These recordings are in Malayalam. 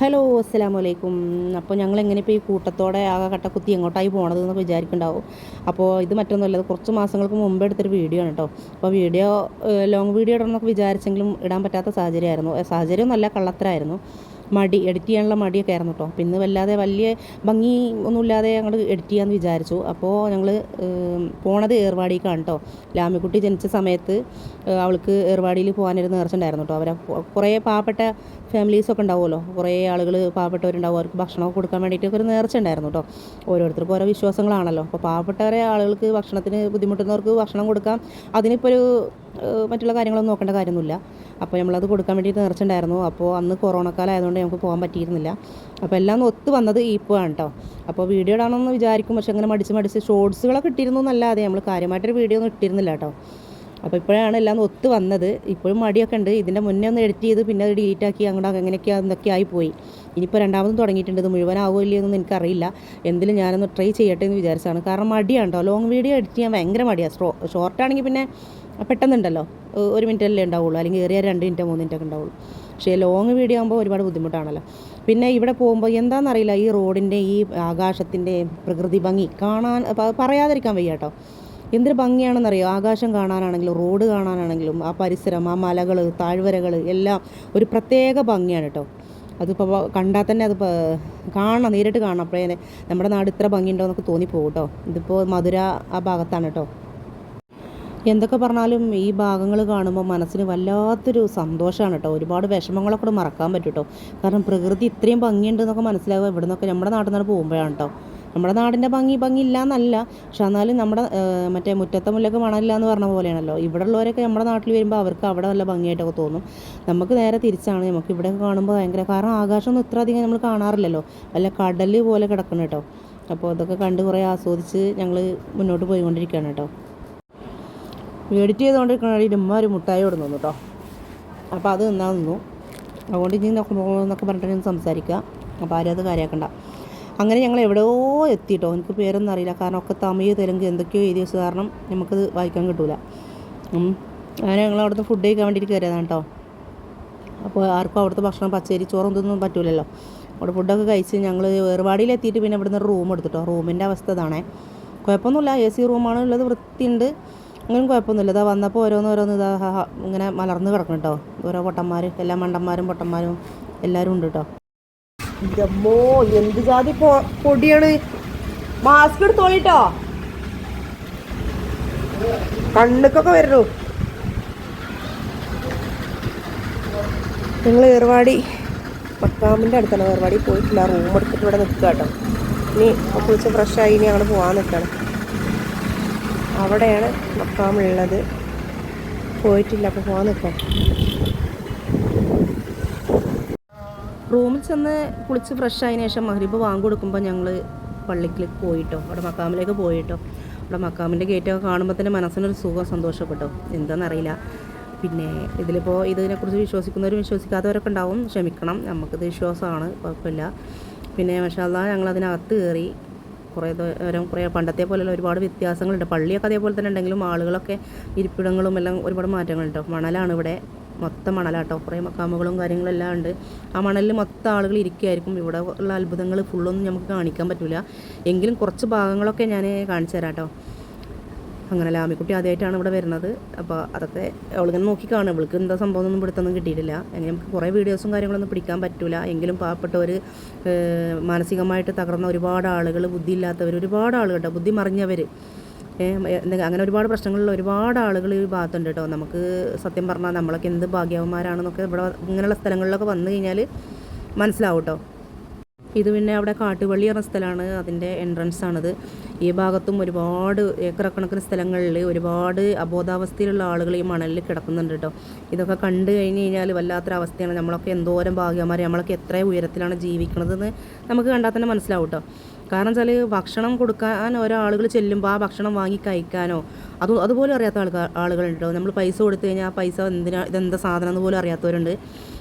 ഹലോ അസ്സാം വലൈക്കും അപ്പോൾ ഞങ്ങൾ എങ്ങനെ ഇപ്പോൾ ഈ കൂട്ടത്തോടെ ആകെ കട്ടക്കുത്തി എങ്ങോട്ടായി പോണത് എന്നൊക്കെ വിചാരിക്കുന്നുണ്ടാവും. അപ്പോൾ ഇത് മറ്റൊന്നുമല്ല കുറച്ച് മാസങ്ങൾക്ക് മുമ്പ് എടുത്തൊരു വീഡിയോ ആണ് കേട്ടോ. അപ്പോൾ വീഡിയോ ലോങ് വീഡിയോ ഇടണമെന്നൊക്കെ വിചാരിച്ചെങ്കിലും ഇടാൻ പറ്റാത്ത സാഹചര്യമായിരുന്നു. സാഹചര്യം നല്ല കള്ളത്തരായിരുന്നു. മടി എഡിറ്റ് ചെയ്യാനുള്ള മടിയൊക്കെ ആയിരുന്നു കേട്ടോ. പിന്നെ വല്ലാതെ വലിയ ഭംഗി ഒന്നുമില്ലാതെ ഞങ്ങൾ എഡിറ്റ് ചെയ്യാമെന്ന് വിചാരിച്ചു. അപ്പോൾ ഞങ്ങൾ പോണത് ഏർവാടിക്കാണ് കേട്ടോ. ലാമിക്കുട്ടി ജനിച്ച സമയത്ത് അവൾക്ക് ഏർവാടിയിൽ പോകാനൊരു നേർച്ചുണ്ടായിരുന്നു കേട്ടോ. അവരെ കുറേ പാവപ്പെട്ട ഫാമിലീസൊക്കെ ഉണ്ടാവുമല്ലോ. കുറേ ആളുകൾ പാവപ്പെട്ടവരുണ്ടാവും. അവർക്ക് ഭക്ഷണമൊക്കെ കൊടുക്കാൻ വേണ്ടിയിട്ട് ഒരു നേർച്ചുണ്ടായിരുന്നു കേട്ടോ. ഓരോരുത്തർക്കും ഓരോ വിശ്വാസങ്ങളാണല്ലോ. അപ്പോൾ പാവപ്പെട്ടവരെ ആളുകൾക്ക് ഭക്ഷണത്തിന് ബുദ്ധിമുട്ടുന്നവർക്ക് ഭക്ഷണം കൊടുക്കാം. അതിനിപ്പോൾ ഒരു മറ്റുള്ള കാര്യങ്ങളൊന്നും നോക്കേണ്ട കാര്യമൊന്നുമില്ല. അപ്പോൾ നമ്മളത് കൊടുക്കാൻ വേണ്ടിയിട്ട് നേർച്ചുണ്ടായിരുന്നു അപ്പോൾ അന്ന് കൊറോണ കാലം ആയതുകൊണ്ട് നമുക്ക് പോകാൻ പറ്റിയിരുന്നില്ല. അപ്പോൾ എല്ലാം ഒത്തു വന്നത് ഇപ്പോഴാണ് കേട്ടോ. അപ്പോൾ വീഡിയോ ഇടാമെന്ന് വിചാരിക്കും. പക്ഷെ അങ്ങനെ മടിച്ച് മടിച്ച് ഷോർട്സുകളൊക്കെ ഇട്ടിരുന്നു എന്നല്ലാതെ നമ്മൾ കാര്യമായിട്ടൊരു വീഡിയോ ഒന്നും ഇട്ടിരുന്നില്ല കേട്ടോ. അപ്പോൾ ഇപ്പോഴാണ് എല്ലാം ഒത്തു വന്നത്. ഇപ്പോഴും മടിയൊക്കെ ഉണ്ട്. ഇതിന്റെ മുന്നേ ഒന്ന് എഡിറ്റ് ചെയ്ത് പിന്നെ അത് ഡിലീറ്റ് ആക്കി അങ്ങോട്ട് അങ്ങനെയൊക്കെ എന്തൊക്കെ ആയിപ്പോയി. ഇനിയിപ്പോൾ രണ്ടാമതും തുടങ്ങിയിട്ടുണ്ട്. ഇത് മുഴുവനാവുമോ ഇല്ലയോ എന്നൊന്നും എനിക്കറിയില്ല. എന്തിലും ഞാനൊന്ന് ട്രൈ ചെയ്യട്ടെ എന്ന് വിചാരിച്ചാണ് കാരണം മടിയാണ്ടോ ലോങ് വീഡിയോ എഡിറ്റ് ചെയ്യാൻ ഭയങ്കര മടിയാണ്. ഷോ ഷോർട്ടാണെങ്കിൽ പിന്നെ പെട്ടെന്നുണ്ടല്ലോ. ഒരു മിനിറ്റ് അല്ലേ ഉണ്ടാവുള്ളൂ. അല്ലെങ്കിൽ ഏറിയ രണ്ട് മിനിറ്റോ മൂന്ന് മിനിറ്റൊക്കെ ഉണ്ടാവുള്ളൂ. പക്ഷേ ലോങ് വീഡിയോ ആകുമ്പോൾ ഒരുപാട് ബുദ്ധിമുട്ടാണല്ലോ. പിന്നെ ഇവിടെ പോകുമ്പോൾ എന്താണെന്നറിയില്ല. ഈ റോഡിന്റെ ഈ ആകാശത്തിന്റെ പ്രകൃതി ഭംഗി കാണാൻ പറയാതിരിക്കാൻ വയ്യ കേട്ടോ. എന്തൊരു ഭംഗിയാണെന്നറിയോ? ആകാശം കാണാനാണെങ്കിലും റോഡ് കാണാനാണെങ്കിലും ആ പരിസരം ആ മലകൾ താഴ്വരകൾ എല്ലാം ഒരു പ്രത്യേക ഭംഗിയാണ് കേട്ടോ. അതിപ്പോൾ കണ്ടാൽ തന്നെ അത് കാണണം നേരിട്ട് കാണണം അപ്പോഴേ നമ്മുടെ നാട് ഇത്ര ഭംഗിയുണ്ടോ എന്നൊക്കെ തോന്നിപ്പോകും കേട്ടോ. ഇതിപ്പോൾ മധുര ആ ഭാഗത്താണ് കേട്ടോ. എന്തൊക്കെ പറഞ്ഞാലും ഈ ഭാഗങ്ങൾ കാണുമ്പോൾ മനസ്സിന് വല്ലാത്തൊരു സന്തോഷമാണ് കേട്ടോ. ഒരുപാട് വിഷമങ്ങളൊക്കെ മറക്കാൻ പറ്റും കേട്ടോ. കാരണം പ്രകൃതി ഇത്രയും ഭംഗിയുണ്ടെന്നൊക്കെ മനസ്സിലാവുക ഇവിടെ നിന്നൊക്കെ നമ്മുടെ നാട്ടിൽ നിന്ന് പോകുമ്പോഴാണ് കേട്ടോ. നമ്മുടെ നാടിന്റെ ഭംഗി ഭംഗി ഇല്ല എന്നല്ല പക്ഷെ എന്നാലും നമ്മുടെ മറ്റേ മുറ്റത്തെ മുല്ലക്ക് മണമില്ല എന്ന് പറഞ്ഞ പോലെയാണല്ലോ. ഇവിടെ ഉള്ളവരൊക്കെ നമ്മുടെ നാട്ടിൽ വരുമ്പോൾ അവർക്ക് അവിടെ നല്ല ഭംഗിയായിട്ടൊക്കെ തോന്നും. നമുക്ക് നേരെ തിരിച്ചാണ്. നമുക്ക് ഇവിടെ കാണുമ്പോൾ ഭയങ്കര കാരണം ആകാശമൊന്നും ഇത്ര അധികം നമ്മൾ കാണാറില്ലല്ലോ. വല്ല കടൽ പോലെ കിടക്കണം കേട്ടോ. അപ്പോൾ അതൊക്കെ കണ്ട് കുറേ ആസ്വദിച്ച് ഞങ്ങൾ മുന്നോട്ട് പോയിക്കൊണ്ടിരിക്കുകയാണ് കേട്ടോ. എഡിറ്റ് ചെയ്തുകൊണ്ടിരിക്കണ ഉമ്മ ഒരു മുട്ടായി ഇവിടെ നിന്നു കേട്ടോ. അപ്പോൾ അത് നിന്നാ നിന്നു. അതുകൊണ്ട് ഇനി നോക്കുമ്പോൾ എന്നൊക്കെ പറഞ്ഞിട്ട് സംസാരിക്കുക അപ്പോൾ ആരും അത് കാര്യമാക്കണ്ട. അങ്ങനെ ഞങ്ങൾ എവിടെയോ എത്തിയിട്ടോ. എനിക്ക് പേരൊന്നും അറിയില്ല. കാരണം ഒക്കെ തമിഴ് തെലുങ്ക് എന്തൊക്കെയോ എഴുതിയ കാരണം നമുക്കത് വായിക്കാൻ കിട്ടൂല. അങ്ങനെ ഞങ്ങൾ അവിടുന്ന് ഫുഡ് കഴിക്കാൻ വേണ്ടിയിട്ട് കയറിയതാണ് കേട്ടോ അപ്പോൾ ആർക്കും അവിടുത്തെ ഭക്ഷണം പച്ചരി ചോറും ഒന്നും പറ്റൂലല്ലോ. അവിടെ ഫുഡൊക്കെ കഴിച്ച് ഞങ്ങൾ ഏർവാടിയിൽ എത്തിയിട്ട് പിന്നെ ഇവിടുന്ന് റൂം എടുത്തിട്ടോ റൂമിന്റെ അവസ്ഥ ഇതാണേ. കുഴപ്പമൊന്നുമില്ല. എ സി റൂമാണ് ഉള്ളത്. വൃത്തിയുണ്ട്. അങ്ങനെ കുഴപ്പമൊന്നുമില്ല. ഇതാ വന്നപ്പോൾ ഓരോന്ന് ഓരോന്ന് ഇതാ ഇങ്ങനെ മലർന്ന് കിടക്കണം കേട്ടോ ഓരോ പൊട്ടന്മാർ എല്ലാ മണ്ടന്മാരും പൊട്ടന്മാരും എല്ലാവരും ഉണ്ട് കേട്ടോ ഇതമ്മോ എന്ത് ജാതി പൊടിയാണ്? മാസ്ക് എടുത്തോളിട്ടോ. കണ്ണുക്കൊക്കെ വരുന്നു ഞങ്ങൾ ഏർവാടി പത്താമിന്റെ അടുത്താണ്. ഏർവാടി പോയിട്ടില്ല. റൂം എടുത്തിട്ട് ഇവിടെ നിൽക്കുക കേട്ടോ. ഇനി കുളിച്ച് ഫ്രഷായി ഇനി അങ്ങോട്ട് പോകാൻ നിൽക്കണം അവിടെയാണ് മക്കാമുള്ളത് പോയിട്ടില്ല. അപ്പോൾ പോകാൻ നിൽക്കാം റൂമിൽ ചെന്ന് കുളിച്ച് ഫ്രഷ് ആയതിനു ശേഷം മഹരിബ് വാങ്ങി കൊടുക്കുമ്പോൾ ഞങ്ങൾ പള്ളിക്കിലേക്ക് പോയിട്ടോ അവിടെ മക്കാമിലേക്ക് പോയിട്ടോ. അവിടെ മക്കാമിന്റെ ഗേറ്റൊക്കെ കാണുമ്പോൾ തന്നെ മനസ്സിനൊരു സുഖം സന്തോഷപ്പെട്ടോ? എന്താണെന്നറിയില്ല പിന്നെ ഇതിലിപ്പോൾ ഇതിനെക്കുറിച്ച് വിശ്വസിക്കുന്നവരും വിശ്വസിക്കാത്തവരൊക്കെ ഉണ്ടാവും. ക്ഷമിക്കണം നമുക്കിത് വിശ്വാസമാണ് കുഴപ്പമില്ല. പിന്നെ മഷാല്ല ഞങ്ങൾ അതിനകത്ത് കയറി കുറേ ദൂരം കുറേ പണ്ടത്തെ പോലെയുള്ള ഒരുപാട് വ്യത്യാസങ്ങളുണ്ട്. പള്ളിയൊക്കെ അതേപോലെ തന്നെ ഉണ്ടെങ്കിലും ആളുകളൊക്കെ ഇരിപ്പിടങ്ങളും എല്ലാം ഒരുപാട് മാറ്റങ്ങളുണ്ട്. മണലാണ് ഇവിടെ. മൊത്തം മണലാട്ടോ. കുറേ മക്കാമുകളും കാര്യങ്ങളും എല്ലാം ഉണ്ട്. ആ മണലിൽ മൊത്തം ആളുകൾ ഇരിക്കുകയായിരിക്കും ഇവിടെ ഉള്ള അത്ഭുതങ്ങൾ ഫുള്ളൊന്നും നമുക്ക് കാണിക്കാൻ പറ്റില്ല എങ്കിലും കുറച്ച് ഭാഗങ്ങളൊക്കെ ഞാൻ കാണിച്ചു തരാട്ടോ. അങ്ങനെ ലാമിക്കുട്ടി ആദ്യമായിട്ടാണ് ഇവിടെ വരുന്നത്. അപ്പോൾ അതൊക്കെ അവളിങ്ങനെ നോക്കി കാണും. ഇവൾക്ക് എന്താ സംഭവം ഒന്നും പിടുത്തൊന്നും കിട്ടിയിട്ടില്ല. നമുക്ക് കുറേ വീഡിയോസും കാര്യങ്ങളൊന്നും പിടിക്കാൻ പറ്റില്ല എങ്കിലും പാവപ്പെട്ടവർ മാനസികമായിട്ട് തകർന്ന ഒരുപാട് ആളുകൾ ബുദ്ധിയില്ലാത്തവർ ഒരുപാട് ആളുകൾ കേട്ടോ ബുദ്ധി മറിഞ്ഞവർ അങ്ങനെ ഒരുപാട് പ്രശ്നങ്ങളിൽ ഒരുപാട് ആളുകൾ ഈ ഭാഗത്തുണ്ട് കേട്ടോ. നമുക്ക് സത്യം പറഞ്ഞാൽ നമ്മളൊക്കെ എന്ത് ഭാഗ്യവന്മാരാണെന്നൊക്കെ ഇവിടെ ഇങ്ങനെയുള്ള സ്ഥലങ്ങളിലൊക്കെ വന്നു കഴിഞ്ഞാൽ മനസ്സിലാവും കേട്ടോ. ഇത് പിന്നെ അവിടെ കാട്ടുപള്ളി എന്ന സ്ഥലമാണ് അതിന്റെ എൻട്രൻസ് ആണിത്. ഈ ഭാഗത്തും ഒരുപാട് ഏക്കറക്കണക്കിന് കണക്കിന് സ്ഥലങ്ങളിൽ ഒരുപാട് അബോധാവസ്ഥയിലുള്ള ആളുകൾ ഈ മണലിൽ കിടക്കുന്നുണ്ട് കേട്ടോ. ഇതൊക്കെ കണ്ടു കഴിഞ്ഞ് കഴിഞ്ഞാൽ വല്ലാത്തൊരവസ്ഥയാണ്. നമ്മളൊക്കെ എന്തോരം ഭാഗ്യമാർ നമ്മളൊക്കെ എത്ര ഉയരത്തിലാണ് ജീവിക്കണതെന്ന് നമുക്ക് കണ്ടാൽ തന്നെ മനസ്സിലാവും കേട്ടോ. കാരണം വെച്ചാൽ ഭക്ഷണം കൊടുക്കാൻ ഒരാളുകൾ ചെല്ലുമ്പോൾ ആ ഭക്ഷണം വാങ്ങി കഴിക്കാനോ അത് അതുപോലും അറിയാത്ത ആൾക്കാർ ആളുകളുണ്ട്? നമ്മൾ പൈസ കൊടുത്തു കഴിഞ്ഞാൽ ആ പൈസ എന്തിനാ ഇതെന്താ സാധനം എന്ന് പോലും അറിയാത്തവരുണ്ട്.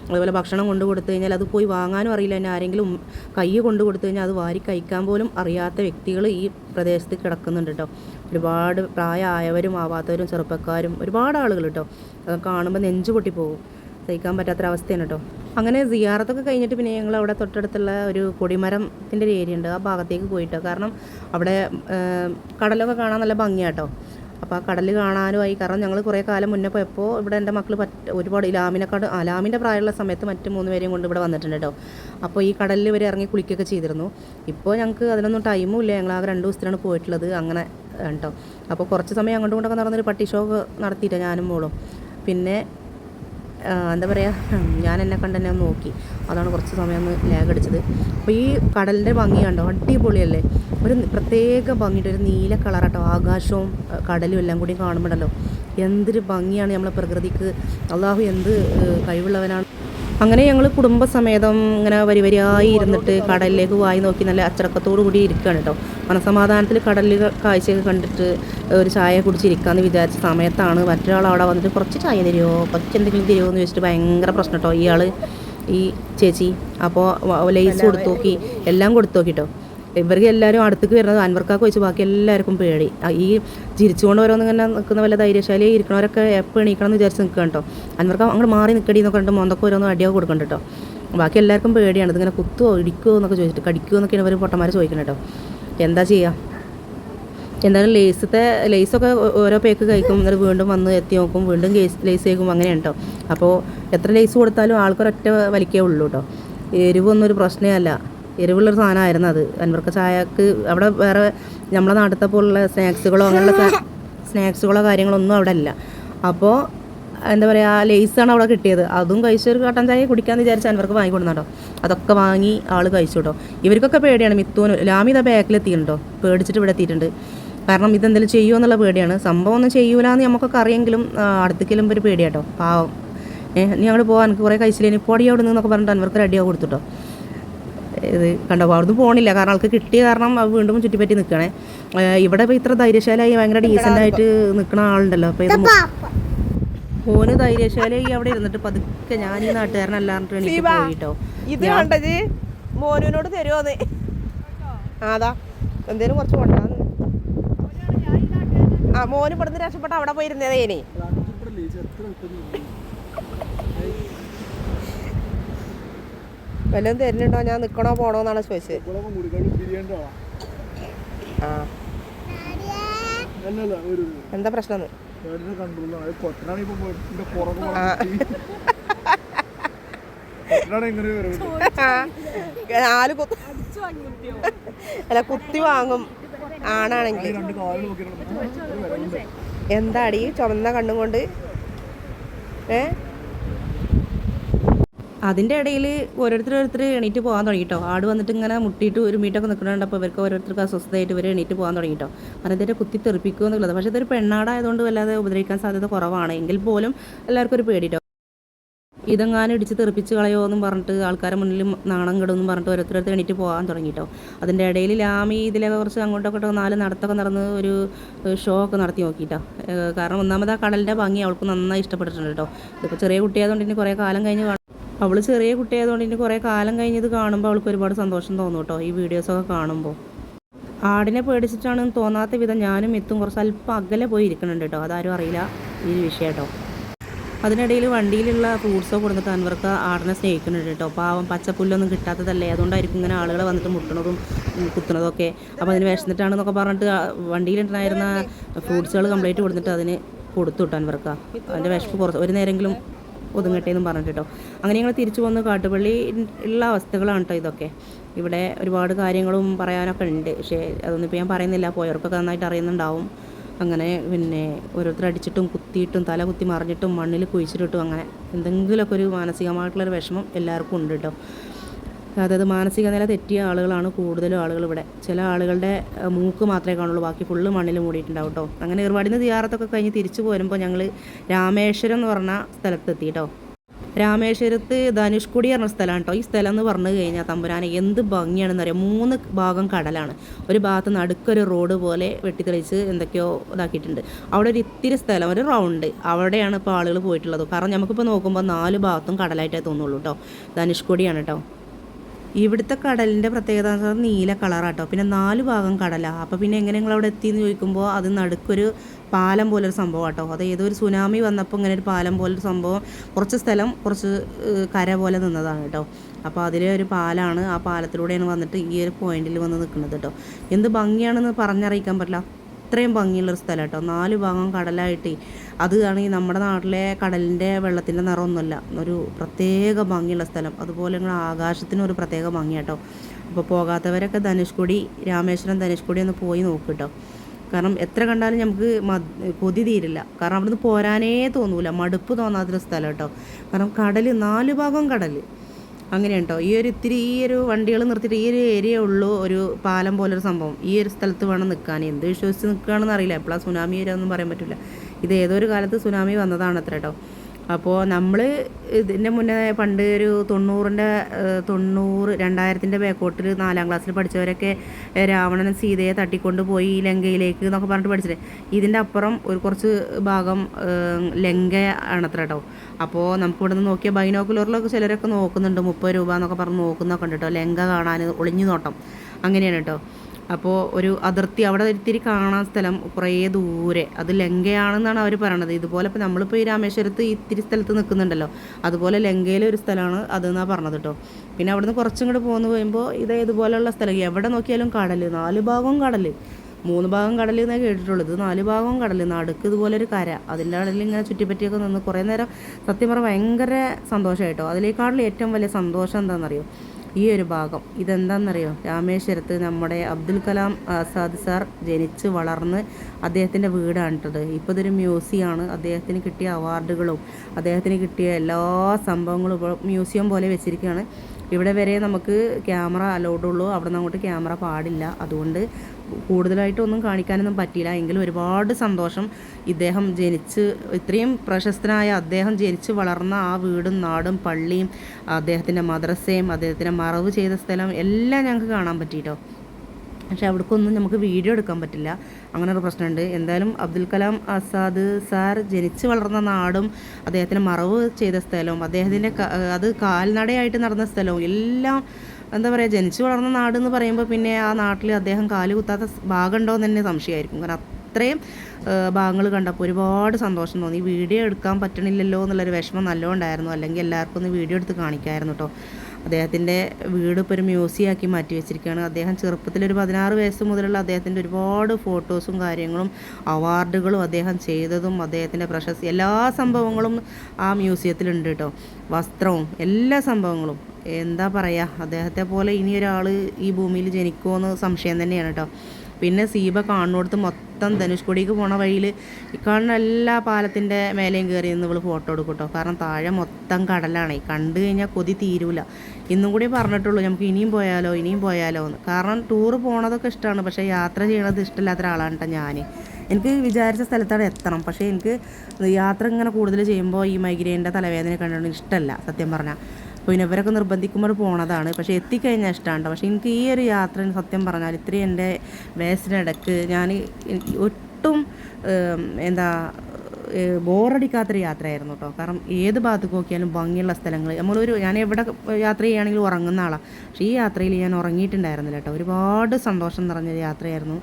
അതുപോലെ ഭക്ഷണം കൊണ്ട് കൊടുത്തു കഴിഞ്ഞാൽ അത് പോയി വാങ്ങാനും അറിയില്ല. എന്നെ ആരെങ്കിലും കൈ കൊണ്ട് കൊടുത്തു കഴിഞ്ഞാൽ അത് വാരി കഴിക്കാൻ പോലും അറിയാത്ത വ്യക്തികൾ ഈ പ്രദേശത്ത് കിടക്കുന്നുണ്ട് കേട്ടോ ഒരുപാട് പ്രായമായവരും ആവാത്തവരും ചെറുപ്പക്കാരും ഒരുപാട് ആളുകൾ കേട്ടോ അത് കാണുമ്പോൾ നെഞ്ചു പൊട്ടിപ്പോകും. സഹിക്കാൻ പറ്റാത്തൊരവസ്ഥയാണ് കേട്ടോ അങ്ങനെ സിയാറത്തൊക്കെ കഴിഞ്ഞിട്ട് പിന്നെ ഞങ്ങൾ അവിടെ തൊട്ടടുത്തുള്ള ഒരു കൊടിമരത്തിന്റെ ഒരു ഏരിയ ഉണ്ട്. ആ ഭാഗത്തേക്ക് പോയിട്ടോ. കാരണം അവിടെ കടലൊക്കെ കാണാൻ നല്ല ഭംഗിയാട്ടോ. അപ്പോൾ ആ കടൽ കാണാനുമായി. കാരണം ഞങ്ങൾ കുറേ കാലം മുന്നേ പോയപ്പോൾ ഇവിടെ എന്റെ മക്കൾ പറ്റ ഒരുപാട് ലാമിനെക്കാട് ലാമിന്റെ പ്രായമുള്ള സമയത്ത് മറ്റു മൂന്ന് പേരെയും കൊണ്ട് ഇവിടെ വന്നിട്ടുണ്ട് കേട്ടോ അപ്പോൾ ഈ കടലിൽ ഇവർ ഇറങ്ങി കുളിക്കുകയൊക്കെ ചെയ്തിരുന്നു. ഇപ്പോൾ ഞങ്ങൾക്ക് അതിനൊന്നും ടൈമും ഇല്ല. ഞങ്ങൾ ആ രണ്ട് ദിവസത്തിനാണ് പോയിട്ടുള്ളത്. അങ്ങനെ കേട്ടോ അപ്പോൾ കുറച്ച് സമയം അങ്ങോട്ടും ഇങ്ങോട്ടൊക്കെ നടന്നൊരു പട്ടി ഷോ നടത്തിയിട്ടാണ് ഞാനും മോളും. പിന്നെ എന്താ പറയുക ഞാൻ എന്നെ കണ്ട് തന്നെ ഒന്ന് നോക്കി. അതാണ് കുറച്ച് സമയം ഒന്ന് ലാഗ് അടിച്ചത്. അപ്പോൾ ഈ കടലിന്റെ ഭംഗി കണ്ടോ? അടിപൊളിയല്ലേ? ഒരു പ്രത്യേക ഭംഗിയുടെ ഒരു നീല കളറാട്ടോ ആകാശവും കടലും എല്ലാം കൂടി കാണുമ്പോഴല്ലോ എന്തൊരു ഭംഗിയാണ് നമ്മളെ പ്രകൃതിക്ക്. അള്ളാഹു എന്ത് കഴിവുള്ളവനാണ്. അങ്ങനെ ഞങ്ങൾ കുടുംബസമേതം ഇങ്ങനെ വരി വരിയായി ഇരുന്നിട്ട് കടലിലേക്ക് വായി നോക്കി നല്ല അച്ചടക്കത്തോടു കൂടി ഇരിക്കുകയാണ് കേട്ടോ മനസമാധാനത്തിൽ കടലിൽ കാഴ്ചയൊക്കെ കണ്ടിട്ട് ഒരു ചായ കുടിച്ചിരിക്കാമെന്ന് വിചാരിച്ച സമയത്താണ് മറ്റൊരാൾ അവിടെ വന്നിട്ട് കുറച്ച് ചായ തരുമോ കുറച്ച് എന്തെങ്കിലും തരുമോ എന്ന് ചോദിച്ചിട്ട് ഭയങ്കര പ്രശ്നം കേട്ടോ ഇയാൾ ഈ ചേച്ചി അപ്പോൾ ലേസ് കൊടുത്തു നോക്കി എല്ലാം കൊടുത്തു നോക്കിട്ടോ ഇവർക്ക് എല്ലാവരും അടുത്തേക്ക് വരുന്നത് അൻവർക്കാക്ക് വെച്ച് ബാക്കി എല്ലാവർക്കും പേടി. ഈ ചിരിച്ചുകൊണ്ട് ഓരോന്ന് ഇങ്ങനെ നിൽക്കുന്ന വല്ല ധൈര്യശാലി ഇരിക്കണവരൊക്കെ എപ്പോൾ എണീക്കണം എന്ന് വിചാരിച്ച് നിൽക്കുക കേട്ടോ. അൻവർക്ക് അങ്ങോട്ട് മാറി നിൽക്കടി എന്നൊക്കെ കണ്ട് മൊന്തക്ക് ഓരോന്ന് അടിയൊക്കെ കൊടുക്കണ്ട കേട്ടോ. ബാക്കി എല്ലാവർക്കും പേടിയാണ്. ഇതിങ്ങനെ കുത്തുവോ ഇടിക്കുമോ എന്നൊക്കെ ചോദിച്ചിട്ട് കടിക്കുമോ എന്നൊക്കെയാണ് ഇവർ പൊട്ടന്മാർ ചോദിക്കണം കേട്ടോ. എന്താ ചെയ്യുക എന്തായാലും ലേസത്തെ ലേസൊക്കെ ഓരോ പേക്ക് കഴിക്കും. എന്നിട്ട് വീണ്ടും വന്ന് എത്തി നോക്കും. വീണ്ടും കേസ് ലേസ് കഴിക്കും അങ്ങനെയാണ് കേട്ടോ. അപ്പോൾ എത്ര ലേസ് കൊടുത്താലും ആൾക്കൊരൊറ്റ വലിക്കേ ഉള്ളൂ കേട്ടോ. എരിവൊന്നും ഒരു പ്രശ്നമേ അല്ല. എരിവുള്ളൊരു സാധനമായിരുന്നു അത്. അൻവർക്ക ചായക്ക് അവിടെ വേറെ നമ്മളെ നാട്ടിലത്തെ പോലുള്ള സ്നാക്സുകളോ അങ്ങനെയുള്ള സ്നാക്സുകളോ കാര്യങ്ങളൊന്നും അവിടെ ഇല്ല. അപ്പോൾ എന്താ പറയുക ആ ലേസാണ് അവിടെ കിട്ടിയത്. അതും കഴിച്ചൊരു കട്ടൻ ചായ കുടിക്കാമെന്ന് വിചാരിച്ച് അൻവർക്ക് വാങ്ങിക്കൊടുന്ന അതൊക്കെ വാങ്ങി ആൾ കഴിച്ചു കേട്ടോ ഇവർക്കൊക്കെ പേടിയാണ് മിത്തൂന് ലാമി ഇതാ ബാക്കിലെത്തിയിട്ടുണ്ടോ? പേടിച്ചിട്ട് ഇവിടെ എത്തിയിട്ടുണ്ട്. കാരണം ഇതെന്തെങ്കിലും ചെയ്യുമോ എന്നുള്ള പേടിയാണ്. സംഭവം ഒന്നും ചെയ്യൂല എന്ന് നമുക്കൊക്കെ അറിയെങ്കിലും അടുത്തേക്കെല്ലാം ഒരു പേടിയാട്ടോ. പാവം. ഏഹ് നീ അങ്ങോട്ട് പോകാൻ എനിക്ക് കുറേ കഴിച്ചില്ലേ? ഇനി പൊടി അവിടെ പറഞ്ഞിട്ട് അൻവർക്ക് റെഡിയാ കൊടുത്തുട്ടോ. ഇത് കണ്ടോ? അവിടുന്ന് പോകണില്ല കാരണം ആൾക്ക് കിട്ടിയ കാരണം വീണ്ടും ചുറ്റിപ്പറ്റി നിൽക്കണേ ഇവിടെ ഇപ്പോൾ ഇത്ര ധൈര്യശാലായി ഭയങ്കര ഡീസന്റ് ആയിട്ട് നിൽക്കുന്ന ആളുണ്ടല്ലോ. അപ്പോൾ ഇത് ഓന് മോന് ധൈര്യശാലയായി അവിടെ ഇരുന്നിട്ട് പതുക്കെ ഞാൻ ഈ നാട്ടുകാരനല്ലാണ്ട് എനിക്ക് പോയിട്ടോ. ഇത് കണ്ടത് മോനുവിനോട് തരുമോന്ന് അതാ. എന്തേലും കുറച്ച് കൊണ്ടാന്ന് ആ മോന് ഇവിടുന്ന് രക്ഷപ്പെട്ട അവിടെ പോയിരുന്നതേനെ. വല്ലതും തരുന്നുണ്ടോ? ഞാൻ നിക്കണോ പോണോ എന്നാണ് ചോദിച്ചത്. ആ. എന്താ പ്രശ്നം? ആ. നാല് കുത്തി അല്ല കുത്തി വാങ്ങും ആണാണെങ്കിൽ. എന്താടി? ചുമന്ന കണ്ണും കൊണ്ട്. ഏ? അതിന്റെ ഇടയിൽ ഓരോരുത്തർ ഓരോരുത്തർ എണീറ്റ് പോകാൻ തുടങ്ങിട്ടോ. ആട് വന്നിട്ട് ഇങ്ങനെ മുട്ടിയിട്ട് ഒരു മീറ്റൊക്കെ നിൽക്കുന്നുണ്ട്. അപ്പോൾ ഇവർക്ക് ഓരോരുത്തർക്ക് അസ്വസ്ഥമായിട്ട് ഇവർ എണീറ്റ് പോകാൻ തുടങ്ങിട്ടോ. ഇതിന്റെ കുത്തി തെറിപ്പിക്കുക എന്നുള്ളത്. പക്ഷേ ഇതൊരു പെണ്ണാടായതുകൊണ്ട് വല്ലാതെ ഉപദ്രവിക്കാൻ സാധ്യത കുറവാണ്. എങ്കിൽ പോലും എല്ലാവർക്കും ഒരു പേടിട്ടോ. ഇതെങ്ങാനും ഇടിച്ച് തെറിപ്പിച്ച് കളയോ എന്നും പറഞ്ഞിട്ട് ആൾക്കാരെ മുന്നിൽ നാണം കെടുമെന്നും പറഞ്ഞിട്ട് ഓരോരുത്തരടുത്ത് എണീറ്റ് പോകാൻ തുടങ്ങിയിട്ടോ അതിന്റെ ഇടയിൽ ലാമി ഇതിലൊക്കെ കുറച്ച് അങ്ങോട്ടൊക്കെ നാല് നടത്തൊക്കെ നടന്ന് ഒരു ഷോ ഒക്കെ നടത്തി നോക്കിയിട്ടോ കാരണം ഒന്നാമത് ആ കടലിന്റെ ഭംഗി അവൾക്ക് നന്നായി ഇഷ്ടപ്പെട്ടിട്ടുണ്ട് കേട്ടോ. ഇതിപ്പോൾ ചെറിയ കുട്ടിയായതുകൊണ്ട് ഇനി കുറേ കാലം കഴിഞ്ഞ് അവൾ ചെറിയ കുട്ടിയായതുകൊണ്ട് ഇനി കുറേ കാലം കഴിഞ്ഞത് കാണുമ്പോൾ അവൾക്ക് ഒരുപാട് സന്തോഷം തോന്നും കേട്ടോ ഈ വീഡിയോസൊക്കെ കാണുമ്പോൾ ആടിനെ പേടിച്ചിട്ടാണെന്ന് തോന്നാത്ത വിധം ഞാനും എത്തും. കുറച്ച് അല്പം അകലെ പോയി ഇരിക്കുന്നുണ്ട് കേട്ടോ അതാരും അറിയില്ല ഈ വിഷയം കേട്ടോ അതിനിടയിൽ വണ്ടിയിലുള്ള ഫ്രൂട്ട്സോ കൊടുത്തിട്ട് അൻവർക്ക് ആടിനെ സ്നേഹിക്കുന്നുണ്ട് കേട്ടോ പാവം പച്ചപ്പുല്ലൊന്നും കിട്ടാത്തതല്ലേ അതുകൊണ്ടായിരിക്കും ഇങ്ങനെ ആളുകൾ വന്നിട്ട് മുട്ടണതും കുത്തുന്നതും ഒക്കെ അപ്പോൾ അതിന് വിശന്നിട്ടാണെന്നൊക്കെ പറഞ്ഞിട്ട് വണ്ടിയിലുണ്ടായിരുന്ന ഫ്രൂട്ട്സുകൾ കംപ്ലീറ്റ് കൊടുത്തിട്ട് അതിന് കൊടുത്തു കിട്ടാൻ അൻവർക്ക്. അതിന്റെ വിശപ്പ് കുറച്ച് ഒരു നേരെങ്കിലും ഒതുങ്ങട്ടെ എന്നും പറഞ്ഞിട്ട് കേട്ടോ അങ്ങനെ ഞങ്ങൾ തിരിച്ചു വന്ന് കാട്ടുപള്ളി ഉള്ള അവസ്ഥകളാണ് കേട്ടോ ഇതൊക്കെ. ഇവിടെ ഒരുപാട് കാര്യങ്ങളും പറയാനൊക്കെ ഉണ്ട്. പക്ഷേ അതൊന്നും ഇപ്പോൾ ഞാൻ പറയുന്നില്ല. പോയവർക്കൊക്കെ നന്നായിട്ട് അറിയുന്നുണ്ടാവും. അങ്ങനെ പിന്നെ ഓരോരുത്തർ അടിച്ചിട്ടും കുത്തിയിട്ടും തല കുത്തി മറിഞ്ഞിട്ടും മണ്ണിൽ കുഴിച്ചിട്ടിട്ടും അങ്ങനെ എന്തെങ്കിലുമൊക്കെ ഒരു മാനസികമായിട്ടുള്ളൊരു വിഷമം എല്ലാവർക്കും ഉണ്ട് കേട്ടോ അതായത് മാനസിക നില തെറ്റിയ ആളുകളാണ് കൂടുതലും ആളുകൾ ഇവിടെ. ചില ആളുകളുടെ മൂക്ക് മാത്രമേ കാണുള്ളൂ ബാക്കി ഫുള്ള് മണ്ണിൽ മൂടിയിട്ടുണ്ടാവും കേട്ടോ അങ്ങനെ ഒരുപാടിന് തിയാറത്തൊക്കെ കഴിഞ്ഞ് തിരിച്ചു പോരുമ്പോൾ ഞങ്ങൾ രാമേശ്വരം എന്ന് പറഞ്ഞ സ്ഥലത്തെത്തി കേട്ടോ രാമേശ്വരത്ത് ധനുഷ്കുടി പറഞ്ഞ സ്ഥലമാണ് കേട്ടോ ഈ സ്ഥലം എന്ന് പറഞ്ഞു കഴിഞ്ഞാൽ തമ്പുരാനെ എന്ത് ഭംഗിയാണെന്ന് അറിയാം? മൂന്ന് ഭാഗം കടലാണ്. ഒരു ഭാഗത്ത് നടുക്കൊരു റോഡ് പോലെ വെട്ടിത്തെളിച്ച് എന്തൊക്കെയോ ഇതാക്കിയിട്ടുണ്ട്. അവിടെ ഒരു ഇത്തിരി സ്ഥലം ഒരു റൗണ്ട്. അവിടെയാണ് ഇപ്പോൾ ആളുകൾ പോയിട്ടുള്ളത്. കാരണം നമുക്കിപ്പോൾ നോക്കുമ്പോൾ നാല് ഭാഗത്തും കടലായിട്ടേ തോന്നുള്ളൂ കേട്ടോ ധനുഷ്കുടിയാണ് കേട്ടോ ഇവിടുത്തെ കടലിന്റെ പ്രത്യേകത എന്ന് പറഞ്ഞാൽ നീല കളറാട്ടോ പിന്നെ നാല് ഭാഗം കടലാണ് അപ്പോൾ പിന്നെ എങ്ങനെ നിങ്ങൾ അവിടെ എത്തിയെന്ന് ചോദിക്കുമ്പോൾ അത് നടുക്കൊരു പാലം പോലൊരു സംഭവം കേട്ടോ അത് ഏതോ ഒരു സുനാമി വന്നപ്പോൾ ഇങ്ങനെ ഒരു പാലം പോലൊരു സംഭവം. കുറച്ച് സ്ഥലം കുറച്ച് കര പോലെ നിന്നതാണ് കേട്ടോ. അപ്പോൾ അതിലെ ഒരു പാലാണ് ആ പാലത്തിലൂടെയാണ് വന്നിട്ട് ഈ ഒരു പോയിന്റിൽ വന്ന് നിൽക്കുന്നത് കേട്ടോ. എന്ത് ഭംഗിയാണെന്ന് പറഞ്ഞറിയിക്കാൻ പറ്റില്ല. അത്രയും ഭംഗിയുള്ളൊരു സ്ഥലം കേട്ടോ. നാല് ഭാഗം കടലായിട്ട്. അത് ആണെങ്കിൽ നമ്മുടെ നാട്ടിലെ കടലിന്റെ വെള്ളത്തിന്റെ നിറമൊന്നുമല്ല. ഒരു പ്രത്യേക ഭംഗിയുള്ള സ്ഥലം. അതുപോലെ നിങ്ങൾ ആകാശത്തിനും ഒരു പ്രത്യേക ഭംഗി കേട്ടോ. അപ്പോൾ പോകാത്തവരൊക്കെ ധനുഷ്കോടി രാമേശ്വരം ധനുഷ്കോടി ഒന്ന് പോയി നോക്കും കേട്ടോ. കാരണം എത്ര കണ്ടാലും നമുക്ക് കൊതി തീരില്ല. കാരണം അവിടുന്ന് പോരാനേ തോന്നൂല. മടുപ്പ് തോന്നാത്തൊരു സ്ഥലം കേട്ടോ. കാരണം കടൽ നാല് ഭാഗം കടൽ അങ്ങനെയാണ് കേട്ടോ ഈ ഒരു ഇത്തിരി ഈ ഒരു വണ്ടികൾ നിർത്തിയിട്ട് ഈ ഒരു ഏരിയ ഉള്ളൂ ഒരു പാലം പോലൊരു സംഭവം. ഈ ഒരു സ്ഥലത്ത് വേണം നിൽക്കാൻ. എന്ത് വിശ്വസിച്ച് നിൽക്കുകയാണെന്ന് അറിയില്ല. എപ്പോഴാണ് സുനാമി വരാമെന്നും പറയാൻ പറ്റില്ല. ഇത് ഏതൊരു കാലത്ത് സുനാമി വന്നതാണ് അത്ര കേട്ടോ അപ്പോൾ നമ്മൾ ഇതിന്റെ മുന്നേ പണ്ട് ഒരു തൊണ്ണൂറിന്റെ തൊണ്ണൂറ് രണ്ടായിരത്തിന്റെ ബേക്കോട്ടിൽ നാലാം ക്ലാസ്സിൽ പഠിച്ചവരൊക്കെ രാവണനും സീതയെ തട്ടിക്കൊണ്ട് പോയി ലങ്കയിലേക്ക് എന്നൊക്കെ പറഞ്ഞിട്ട് പഠിച്ചിട്ട് ഇതിന്റെ അപ്പുറം ഒരു കുറച്ച് ഭാഗം ലങ്ക ആണത്ര കേട്ടോ അപ്പോൾ നമുക്ക് ഇവിടെ നിന്ന് നോക്കിയാൽ ബൈനോക്കുലറിലൊക്കെ ചിലരൊക്കെ നോക്കുന്നുണ്ട് മുപ്പത് രൂപ എന്നൊക്കെ പറഞ്ഞ് നോക്കുന്നൊക്കെ ഉണ്ട് കേട്ടോ ലങ്ക കാണാൻ ഒളിഞ്ഞു നോട്ടം. അങ്ങനെയാണ് കേട്ടോ അപ്പോൾ ഒരു അതിർത്തി അവിടെ ഇത്തിരി കാണാൻ സ്ഥലം കുറേ ദൂരെ. അത് ലങ്കയാണെന്നാണ് അവർ പറയണത്. ഇതുപോലെ ഇപ്പോൾ നമ്മളിപ്പോൾ ഈ രാമേശ്വരത്ത് ഇത്തിരി സ്ഥലത്ത് നിൽക്കുന്നുണ്ടല്ലോ. അതുപോലെ ലങ്കയിലെ ഒരു സ്ഥലമാണ് അതെന്നാണ് പറഞ്ഞത് കേട്ടോ പിന്നെ അവിടുന്ന് കുറച്ചും കൂടെ പോകുന്ന കഴിയുമ്പോൾ ഇത് ഇതുപോലെയുള്ള സ്ഥലം. എവിടെ നോക്കിയാലും കടൽ നാല് ഭാഗവും കടൽ മൂന്ന് ഭാഗം കടൽ എന്നേ കേട്ടിട്ടുള്ളൂ. ഇത് നാല് ഭാഗവും കടൽ നടുക്ക് ഇതുപോലെ ഒരു കര. അതിന്റെ കടലിൽ ഇങ്ങനെ ചുറ്റിപ്പറ്റിയൊക്കെ നിന്ന് കുറേ നേരം സത്യം പറഞ്ഞാൽ ഭയങ്കര സന്തോഷമായിട്ടോ അതിലേക്കാളും ഏറ്റവും വലിയ സന്തോഷം എന്താണെന്നറിയോ ഈ ഒരു ഭാഗം. ഇതെന്താണെന്നറിയോ രാമേശ്വരത്ത് നമ്മുടെ അബ്ദുൽ കലാം ആസാദ് സാർ ജനിച്ച് വളർന്ന് അദ്ദേഹത്തിന്റെ വീടാണ് കേട്ടത്. ഇപ്പോൾ ഇതൊരു മ്യൂസിയമാണ് അദ്ദേഹത്തിന് കിട്ടിയ അവാർഡുകളും അദ്ദേഹത്തിന് കിട്ടിയ എല്ലാ സംഭവങ്ങളും മ്യൂസിയം പോലെ വെച്ചിരിക്കുകയാണ്. ഇവിടെ വരെ നമുക്ക് ക്യാമറ അലൗഡ് ഉള്ളൂ. അവിടെ നിന്ന് അങ്ങോട്ട് ക്യാമറ പാടില്ല. അതുകൊണ്ട് കൂടുതലായിട്ടൊന്നും കാണിക്കാനൊന്നും പറ്റിയില്ല. എങ്കിലും ഒരുപാട് സന്തോഷം ഇദ്ദേഹം ജനിച്ച് ഇത്രയും പ്രശസ്തനായ അദ്ദേഹം ജനിച്ച് വളർന്ന ആ വീടും നാടും പള്ളിയും അദ്ദേഹത്തിന്റെ മദ്രസയും അദ്ദേഹത്തിന്റെ മറവ് ചെയ്ത സ്ഥലം എല്ലാം ഞങ്ങൾക്ക് കാണാൻ പറ്റിയിട്ടോ? പക്ഷെ അവിടേക്കൊന്നും നമുക്ക് വീഡിയോ എടുക്കാൻ പറ്റില്ല. അങ്ങനെ ഒരു പ്രശ്നമുണ്ട്. എന്തായാലും അബ്ദുൽ കലാം ആസാദ് സാർ ജനിച്ചു വളർന്ന നാടും അദ്ദേഹത്തിന് മറവ് ചെയ്ത സ്ഥലവും അദ്ദേഹത്തിന്റെ അത് കാൽനടയായിട്ട് നടന്ന സ്ഥലവും എല്ലാം എന്താ പറയുക ജനിച്ചു വളർന്ന നാട് എന്ന് പറയുമ്പോൾ പിന്നെ ആ നാട്ടിൽ അദ്ദേഹം കാൽ കുത്താത്ത ഭാഗമുണ്ടോ എന്ന് തന്നെ സംശയമായിരിക്കും. കാരണം അത്രയും ഭാഗങ്ങൾ കണ്ടപ്പോൾ ഒരുപാട് സന്തോഷം തോന്നി. വീഡിയോ എടുക്കാൻ പറ്റണില്ലല്ലോ എന്നുള്ളൊരു വിഷമം നല്ലോണ്ടായിരുന്നു അല്ലെങ്കിൽ എല്ലാവർക്കും ഒന്ന് വീഡിയോ എടുത്ത് കാണിക്കായിരുന്നു കേട്ടോ അദ്ദേഹത്തിന്റെ വീട് ഇപ്പോൾ ഒരു മ്യൂസിയം ആക്കി മാറ്റി വെച്ചിരിക്കുകയാണ്. അദ്ദേഹം ചെറുപ്പത്തിൽ ഒരു പതിനാറ് വയസ്സ് മുതലുള്ള അദ്ദേഹത്തിന്റെ ഒരുപാട് ഫോട്ടോസും കാര്യങ്ങളും അവാർഡുകളും അദ്ദേഹം ചെയ്തതും അദ്ദേഹത്തിന്റെ പ്രശസ്തി എല്ലാ സംഭവങ്ങളും ആ മ്യൂസിയത്തിലുണ്ട് കേട്ടോ. വസ്ത്രവും എല്ലാ സംഭവങ്ങളും. എന്താ പറയുക അദ്ദേഹത്തെ പോലെ ഇനി ഒരാൾ ഈ ഭൂമിയിൽ ജനിക്കുമോ എന്ന് സംശയം തന്നെയാണ് കേട്ടോ. പിന്നെ സീബ കാണുന്നിടത്ത് മൊത്തം ധനുഷ്കോടിക്ക് പോണ വഴിയിൽ കാണുന്ന എല്ലാ പാലത്തിന്റെ മേലെയും കയറി നിന്ന് ഇവൾ ഫോട്ടോ എടുക്കും കേട്ടോ കാരണം താഴെ മൊത്തം കടലാണ്. കണ്ടു കഴിഞ്ഞാൽ കൊതി തീരൂല. ഇന്നും കൂടി പറഞ്ഞിട്ടുള്ളൂ നമുക്ക് ഇനിയും പോയാലോ ഇനിയും പോയാലോ എന്ന്. കാരണം ടൂർ പോണതൊക്കെ ഇഷ്ടമാണ് പക്ഷേ യാത്ര ചെയ്യണത് ഇഷ്ടമില്ലാത്ത ഒരാളാണ് കേട്ടോ ഞാൻ എനിക്ക് വിചാരിച്ച സ്ഥലത്താണ് എത്തണം. പക്ഷേ എനിക്ക് യാത്ര ഇങ്ങനെ കൂടുതൽ ചെയ്യുമ്പോൾ ഈ മൈഗ്രെയിന്റെ തലവേദന കണ്ടുകൊണ്ട് ഇഷ്ടമല്ല സത്യം പറഞ്ഞാൽ. പിന്നെ ഇവരൊക്കെ നിർബന്ധിക്കുമ്പോൾ പോണതാണ്. പക്ഷേ എത്തിക്കഴിഞ്ഞാൽ ഇഷ്ടമാണ് പക്ഷേ എനിക്ക് ഈ ഒരു യാത്ര സത്യം പറഞ്ഞാൽ ഇത്രയും എന്റെ വയസ്സിനിടക്ക് ഞാൻ ഒട്ടും എന്താ ബോറടിക്കാത്തൊരു യാത്രയായിരുന്നു കേട്ടോ കാരണം ഏത് ഭാഗത്ത് നോക്കിയാലും ഭംഗിയുള്ള സ്ഥലങ്ങൾ നമ്മളൊരു ഞാൻ എവിടെ യാത്ര ചെയ്യുകയാണെങ്കിലും ഉറങ്ങുന്ന ആളാണ് പക്ഷേ ഈ യാത്രയിൽ ഞാൻ ഉറങ്ങിയിട്ടുണ്ടായിരുന്നില്ല കേട്ടോ ഒരുപാട് സന്തോഷം നിറഞ്ഞൊരു യാത്രയായിരുന്നു.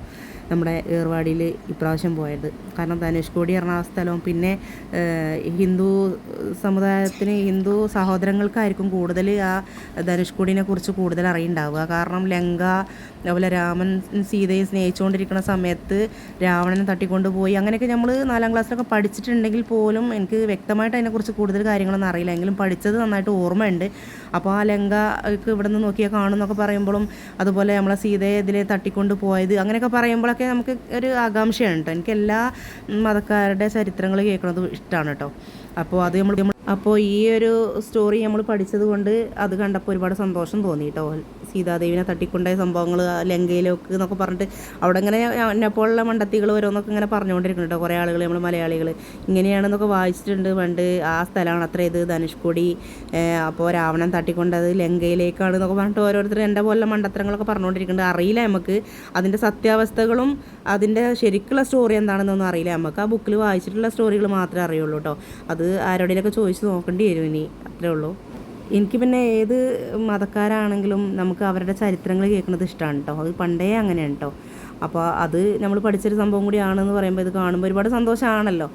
നമ്മുടെ ഏർവാടിയിൽ ഇപ്രാവശ്യം പോയത്. കാരണം ധനുഷ്കോടി ആ സ്ഥലവും പിന്നെ ഹിന്ദു സമുദായത്തിന് ഹിന്ദു സഹോദരങ്ങൾക്കായിരിക്കും കൂടുതൽ ആ ധനുഷ്കോടിനെ കുറിച്ച് കൂടുതൽ അറിയുണ്ടാവുക. കാരണം ലങ്ക അതുപോലെ രാമൻ സീതയെ സ്നേഹിച്ചുകൊണ്ടിരിക്കുന്ന സമയത്ത് രാവണനെ തട്ടിക്കൊണ്ട് പോയി. അങ്ങനെയൊക്കെ നമ്മൾ നാലാം ക്ലാസ്സിലൊക്കെ പഠിച്ചിട്ടുണ്ടെങ്കിൽ പോലും എനിക്ക് വ്യക്തമായിട്ട് അതിനെക്കുറിച്ച് കൂടുതൽ കാര്യങ്ങളൊന്നും അറിയില്ല. എങ്കിലും പഠിച്ചത് നന്നായിട്ട് ഓർമ്മയുണ്ട്. അപ്പോൾ ആ ലങ്ക ഇവിടെ നിന്ന് നോക്കിയാൽ കാണുമെന്നൊക്കെ പറയുമ്പോഴും അതുപോലെ നമ്മളെ സീതയെ ഇതിലെ തട്ടിക്കൊണ്ട് പോയത് അങ്ങനെയൊക്കെ പറയുമ്പോഴൊക്കെ നമുക്ക് ഒരു ആകാംക്ഷയാണ് കേട്ടോ. എനിക്ക് എല്ലാ മതക്കാരുടെ ചരിത്രങ്ങൾ കേൾക്കുന്നത് ഇഷ്ടമാണ് കേട്ടോ. അപ്പോൾ അത് നമ്മൾ അപ്പോൾ ഈ ഒരു സ്റ്റോറി നമ്മൾ പഠിച്ചത് കൊണ്ട് അത് കണ്ടപ്പോൾ ഒരുപാട് സന്തോഷം തോന്നി കേട്ടോ സീതാദേവിനെ തട്ടിക്കൊണ്ടായ സംഭവങ്ങൾ ലങ്കയിലൊക്കെ എന്നൊക്കെ പറഞ്ഞിട്ട് അവിടെ ഇങ്ങനെ എന്നെപ്പോലുള്ള മണ്ടത്തികൾ ഓരോന്നൊക്കെ ഇങ്ങനെ പറഞ്ഞുകൊണ്ടിരിക്കുന്നുണ്ട് കേട്ടോ. കുറേ ആളുകൾ നമ്മൾ മലയാളികൾ ഇങ്ങനെയാണെന്നൊക്കെ വായിച്ചിട്ടുണ്ട് പണ്ട്. ആ സ്ഥലമാണ് അത്ര ഇത് ധനുഷ്കോടി അപ്പോൾ രാവണൻ തട്ടിക്കൊണ്ടത് ലങ്കയിലേക്കാണ് എന്നൊക്കെ പറഞ്ഞിട്ട് ഓരോരുത്തർ എന്റെ പോലുള്ള മണ്ടത്തരങ്ങളൊക്കെ പറഞ്ഞുകൊണ്ടിരിക്കുന്നുണ്ട്. അറിയില്ല നമുക്ക് അതിന്റെ സത്യാവസ്ഥകളും അതിന്റെ ശരിക്കുള്ള സ്റ്റോറി എന്താണെന്നൊന്നും അറിയില്ല. നമുക്ക് ആ ബുക്കിൽ വായിച്ചിട്ടുള്ള സ്റ്റോറികൾ മാത്രമേ അറിയുള്ളൂ കേട്ടോ. അത് ആരോടെങ്കിലൊക്കെ ചോദിച്ച് നോക്കേണ്ടി വരും ഇനി. അത്രേ ഉള്ളൂ. എനിക്ക് പിന്നെ ഏത് മതക്കാരാണെങ്കിലും നമുക്ക് അവരുടെ ചരിത്രങ്ങൾ കേൾക്കുന്നത് ഇഷ്ടമാണ് കേട്ടോ അത് പണ്ടേ അങ്ങനെയാണ് കേട്ടോ അപ്പോൾ അത് നമ്മൾ പഠിച്ചൊരു സംഭവം കൂടിയാണെന്ന് പറയുമ്പോൾ ഇത് കാണുമ്പോൾ ഒരുപാട് സന്തോഷമാണല്ലോ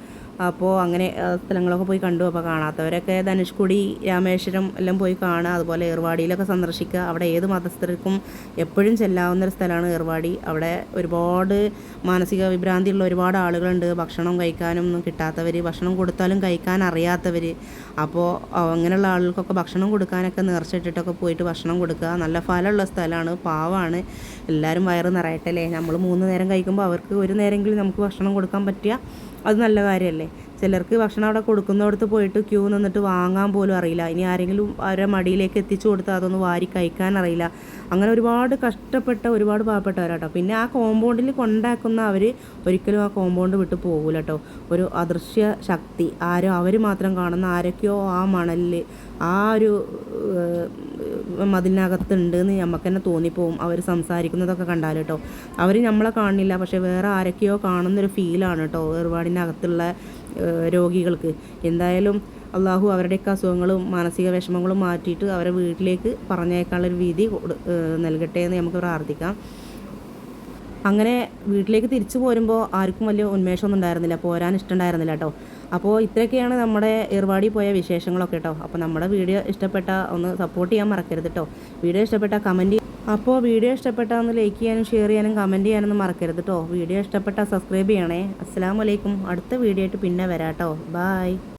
അപ്പോൾ അങ്ങനെ സ്ഥലങ്ങളൊക്കെ പോയി കണ്ടു. അപ്പോൾ കാണാത്തവരൊക്കെ ധനുഷ്കുടി രാമേശ്വരം എല്ലാം പോയി കാണുക. അതുപോലെ ഏർവാടിയിലൊക്കെ സന്ദർശിക്കുക. അവിടെ ഏത് മതസ്ഥർക്കും എപ്പോഴും ചെല്ലാവുന്ന ഒരു സ്ഥലമാണ് ഏർവാടി. അവിടെ ഒരുപാട് മാനസിക വിഭ്രാന്തിയുള്ള ഒരുപാട് ആളുകളുണ്ട്. ഭക്ഷണം കഴിക്കാനും ഒന്നും കിട്ടാത്തവർ ഭക്ഷണം കൊടുത്താലും കഴിക്കാൻ അറിയാത്തവർ അപ്പോൾ അങ്ങനെയുള്ള ആളുകൾക്കൊക്കെ ഭക്ഷണം കൊടുക്കാനൊക്കെ നേർച്ചിട്ടിട്ടൊക്കെ പോയിട്ട് ഭക്ഷണം കൊടുക്കുക. നല്ല ഫലമുള്ള സ്ഥലമാണ്. പാവമാണ്. എല്ലാവരും വയറ് നിറയട്ടല്ലേ നമ്മൾ മൂന്ന് നേരം കഴിക്കുമ്പോൾ അവർക്ക് ഒരു നേരമെങ്കിലും നമുക്ക് ഭക്ഷണം കൊടുക്കാൻ പറ്റിയ അത് നല്ല കാര്യമല്ലേ? ചിലർക്ക് ഭക്ഷണം അവിടെ കൊടുക്കുന്നിടത്ത് പോയിട്ട് ക്യൂ നിന്നിട്ട് വാങ്ങാൻ പോലും അറിയില്ല. ഇനി ആരെങ്കിലും അവരുടെ മടിയിലേക്ക് എത്തിച്ചു കൊടുത്താൽ അതൊന്ന് വാരി കഴിക്കാൻ അറിയില്ല. അങ്ങനെ ഒരുപാട് കഷ്ടപ്പെട്ട ഒരുപാട് പാവപ്പെട്ടവരാട്ടോ. പിന്നെ ആ കോമ്പൗണ്ടിൽ കൊണ്ടാക്കുന്ന അവർ ഒരിക്കലും ആ കോമ്പൗണ്ട് വിട്ട് പോകില്ല കേട്ടോ ഒരു അദൃശ്യ ശക്തി. ആരോ അവർ മാത്രം കാണുന്ന ആരൊക്കെയോ ആ മണലിൽ ആ ഒരു മതിലിനകത്തുണ്ട് എന്ന് നമുക്ക് തന്നെ തോന്നിപ്പോവും. അവർ സംസാരിക്കുന്നതൊക്കെ കണ്ടാൽ കേട്ടോ അവർ നമ്മളെ കാണുന്നില്ല. പക്ഷേ വേറെ ആരൊക്കെയോ കാണുന്നൊരു ഫീലാണ് കേട്ടോ ഏർവാടിനകത്തുള്ള ഏഹ്, രോഗികൾക്ക്. എന്തായാലും അള്ളാഹു അവരുടെയൊക്കെ അസുഖങ്ങളും മാനസിക വിഷമങ്ങളും മാറ്റിയിട്ട് അവരെ വീട്ടിലേക്ക് പറഞ്ഞേക്കാനുള്ളൊരു കൊടു- നൽകട്ടെ എന്ന് നമുക്ക് പ്രാർത്ഥിക്കാം. അങ്ങനെ വീട്ടിലേക്ക് തിരിച്ചു പോരുമ്പോൾ ആർക്കും വലിയ ഉന്മേഷമൊന്നും ഉണ്ടായിരുന്നില്ല. പോരാൻ ഇഷ്ടമുണ്ടായിരുന്നില്ല കേട്ടോ അപ്പോൾ ഇത്രയൊക്കെയാണ് നമ്മുടെ ഏർവാടി പോയ വിശേഷങ്ങളൊക്കെ കേട്ടോ അപ്പോൾ നമ്മുടെ വീഡിയോ ഇഷ്ടപ്പെട്ട ഒന്ന് സപ്പോർട്ട് ചെയ്യാൻ മറക്കരുത് കേട്ടോ വീഡിയോ ഇഷ്ടപ്പെട്ട കമന്റ് അപ്പോൾ വീഡിയോ ഇഷ്ടപ്പെട്ട ഒന്ന് ലൈക്ക് ചെയ്യാനും ഷെയർ ചെയ്യാനും കമന്റ് ചെയ്യാനൊന്നും മറക്കരുത് കേട്ടോ വീഡിയോ ഇഷ്ടപ്പെട്ട സബ്സ്ക്രൈബ് ചെയ്യണേ. അസ്സാം വലൈക്കും അടുത്ത വീഡിയോ ആയിട്ട് പിന്നെ വരാം കേട്ടോ ബായ്